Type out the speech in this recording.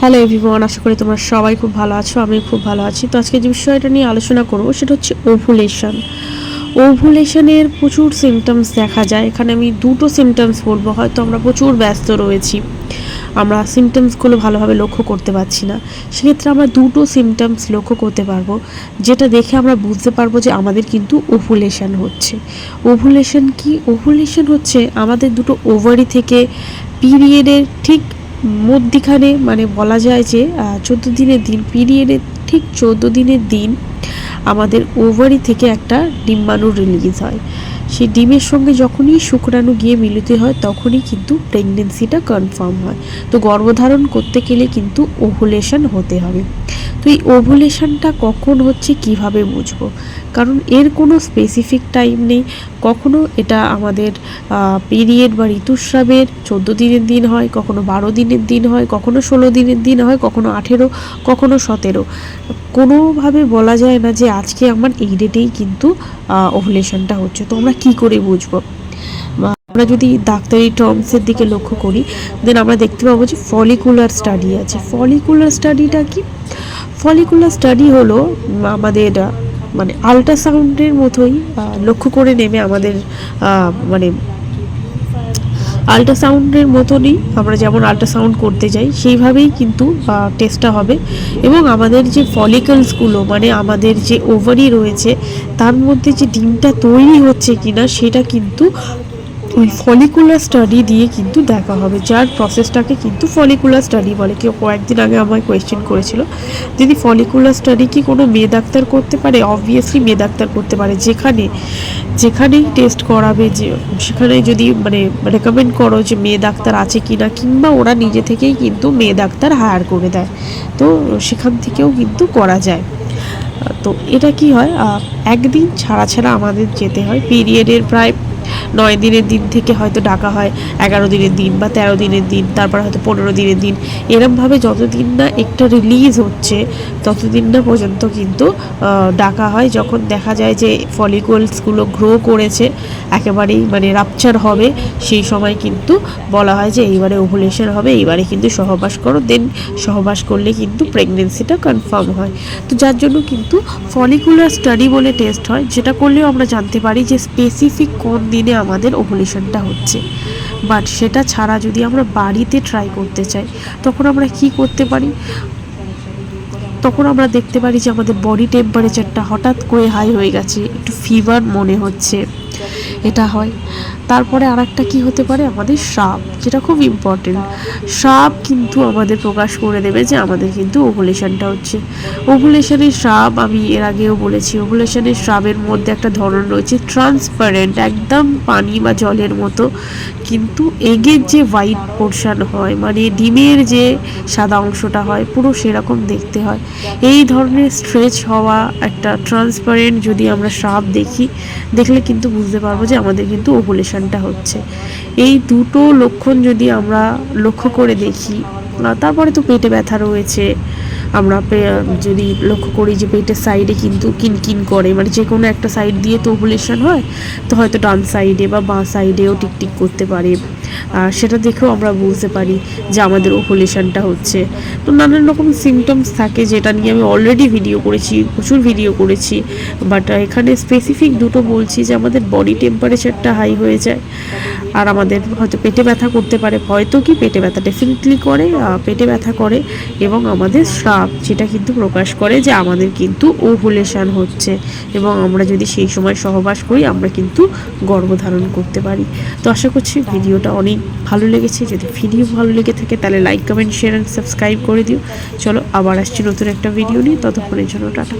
Hello everyone আশা করি তোমরা সবাই খুব ভালো আছো আমি খুব ভালো আছি। তো আজকে যে বিষয়টা নিয়ে আলোচনা করব সেটা হচ্ছে ওভুলেশন ওভুলেশনের প্রচুর সিমটমস দেখা যায়। এখানে আমি দুটো সিমটমস বলব, হয়তো আমরা প্রচুর ব্যস্ত রয়েছি। আমরা সিমটমসগুলো ভালোভাবে লক্ষ্য করতে পারছি না। সেক্ষেত্রে আমরা দুটো সিমটমস লক্ষ্য করতে পারব, যেটা দেখে আমরা বুঝতে পারব যে আমাদের কিন্তু ওভুলেশন হচ্ছে। ওভুলেশন কি? ওভুলেশন হচ্ছে আমাদের দুটো ওভারি থেকে পিরিয়ডের ঠিক মধ্যিখানে মানে বলা যায় যে চোদ্দ দিনের দিন পিরিয়ডের ঠিক চোদ্দ দিনের দিন আমাদের ওভারি থেকে একটা ডিম্বাণু রিলিজ হয়। সেই ডিমের সঙ্গে যখনই শুক্রাণু গিয়ে মিলিত হয়, তখনই কিন্তু প্রেগনেন্সিটা কনফার্ম হয়। তো গর্ভধারণ করতে গেলে কিন্তু ওভুলেশন হতে হবে। তো এই ওভুলেশনটা কখন হচ্ছে কীভাবে বুঝব? কারণ এর কোনো স্পেসিফিক টাইম নেই। কখনো এটা আমাদের পিরিয়ড বা ঋতুস্রাবের চোদ্দ দিনের দিন হয়, কখনো বারো দিনের দিন হয়, কখনো ষোলো দিনের দিন হয়, কখনো আঠেরো, কখনো সতেরো। কোনোভাবে বলা যায় না যে আজকে আমার এই ডেটেই কিন্তু ওভুলেশনটা হচ্ছে। তো আমরা কী করে বুঝব? আমরা যদি ডাক্তারি টার্মসের দিকে লক্ষ্য করি দেন আমরা দেখতে পাবো যে ফলিকুলার স্টাডি আছে। ফলিকুলার স্টাডিটা কি? ফলিকুলার স্টাডি হলো আমাদের মানে আল্ট্রাসাউন্ডের মতোই লক্ষ্য করে নেমে আমাদের মানে আল্ট্রাসাউন্ডের মতনই আমরা যেমন আল্ট্রাসাউন্ড করতে যাই, সেইভাবেই কিন্তু টেস্টটা হবে। এবং আমাদের যে ফলিকলসগুলো মানে আমাদের যে ওভারি রয়েছে, তার মধ্যে যে ডিমটা তৈরি হচ্ছে কিনা, সেটা কিন্তু ওই ফলিকুলার স্টাডি দিয়ে কিন্তু দেখা হবে। যার প্রসেসটাকে কিন্তু ফলিকুলার স্টাডি বলে। কেউ কয়েকদিন আগে আমায় কোয়েশ্চেন করেছিল যদি ফলিকুলার স্টাডি কি কোনো মেয়ে ডাক্তার করতে পারে? অবভিয়াসলি মেয়ে ডাক্তার করতে পারে। যেখানে, যেখানেই টেস্ট করাবে, যে, সেখানে যদি মানে রেকমেন্ড করো যে মেয়ে ডাক্তার আছে কি না কিংবা ওরা নিজে থেকেই কিন্তু মেয়ে ডাক্তার হায়ার করে দেয়। তো সেখান থেকেও কিন্তু করা যায়। তো এটা কি হয়? একদিন ছাড়া ছাড়া আমাদের যেতে হয়। পিরিয়ডের প্রায় নয় দিনের দিন থেকে হয়তো ডাকা হয়, এগারো দিনের দিন বা তেরো দিনের দিন, তারপর হয়তো পনেরো দিনের দিন। এরমভাবে যতদিন না একটা রিলিজ হচ্ছে, ততদিন না পর্যন্ত কিন্তু ডাকা হয়। যখন দেখা যায় যে ফলিকলসগুলো গ্রো করেছে, একেবারেই মানে রাপচার হবে, সেই সময় কিন্তু বলা হয় যে এইবারে ওভুলেশন হবে, এইবারে কিন্তু সহবাস করো। দেন সহবাস করলে কিন্তু প্রেগনেন্সিটা কনফার্ম হয়। তো যার জন্য কিন্তু ফলিকুলার স্টাডি বলে টেস্ট হয়, যেটা করলেও আমরা জানতে পারি যে স্পেসিফিক কোন দিনে আমাদের ওভুলেশনটা হচ্ছে। বাট সেটা ছাড়া যদি আমরা বাড়িতে ট্রাই করতে চাই, তখন আমরা কি করতে পারি? তখন আমরা দেখতে পারি যে আমাদের বডি টেম্পারেচারটা হঠাৎ করে হাই হয়ে গেছে, একটু ফিভার মনে হচ্ছে। এটা হয়। তারপরে আর একটা কী হতে পারে? আমাদের সাপ, যেটা খুব ইম্পর্টেন্ট সাপ কিন্তু আমাদের প্রকাশ করে দেবে যে আমাদের কিন্তু ওভুলেশনটা হচ্ছে। ওভুলেশনের সাপ, আমি এর আগেও বলেছি ওভুলেশনের স্রাবের মধ্যে একটা ধরন রয়েছে ট্রান্সপারেন্ট একদম পানি বা জলের মতো। কিন্তু এগের যে হোয়াইট পোর্শন হয় মানে ডিমের যে সাদা অংশটা হয়, পুরো সেরকম দেখতে হয়। এই ধরনের স্ট্রেচ হওয়া একটা ট্রান্সপারেন্ট যদি আমরা সাপ দেখি, দেখলে কিন্তু বুঝতে পারব যে আমাদের কিন্তু ওভুলেশনটা হচ্ছে। এই দুটো লক্ষণ যদি আমরা লক্ষ্য করে দেখি তারপরে তো পেটে ব্যথা রয়েছে। আমরা যদি লক্ষ্য করি যে পেটের সাইডে কিন্তু কিনকিন করে মানে যে কোনো একটা সাইড দিয়ে তো ওভুলেশন হয়, তো হয়তো ডান সাইডে বা বাঁ সাইডেও টিকটিক করতে পারে। আর সেটা দেখেও আমরা বুঝতে পারি যে আমাদের ওভুলেশনটা হচ্ছে। তো নানান রকম সিমটমস থাকে যেটা নিয়ে আমি অলরেডি ভিডিও করেছি, প্রচুর ভিডিও করেছি। বাট এখানে স্পেসিফিক দুটো বলছি যে আমাদের বডি টেম্পারেচারটা হাই হয়ে যায়। আর আমাদের হয়তো পেটে ব্যথা করতে পারে, হয়তো কি পেটে ব্যথা ডেফিনেটলি করে পেটে ব্যথা করে এবং আমাদের স্রাব যেটা কিন্তু প্রকাশ করে যে আমাদের কিন্তু ওভুলেশন হচ্ছে। এবং আমরা যদি সেই সময় সহবাস করি, আমরা কিন্তু গর্ভধারণ করতে পারি। তো আশা করছি ভিডিওটা অনেক ভালো লেগেছে। যদি ভিডিও ভালো লেগে থাকে, তাহলে like comment share and subscribe করে দিও। চলো, আবার আসছি নতুন একটা ভিডিও নিয়ে। ততক্ষণের জন্য টাটা।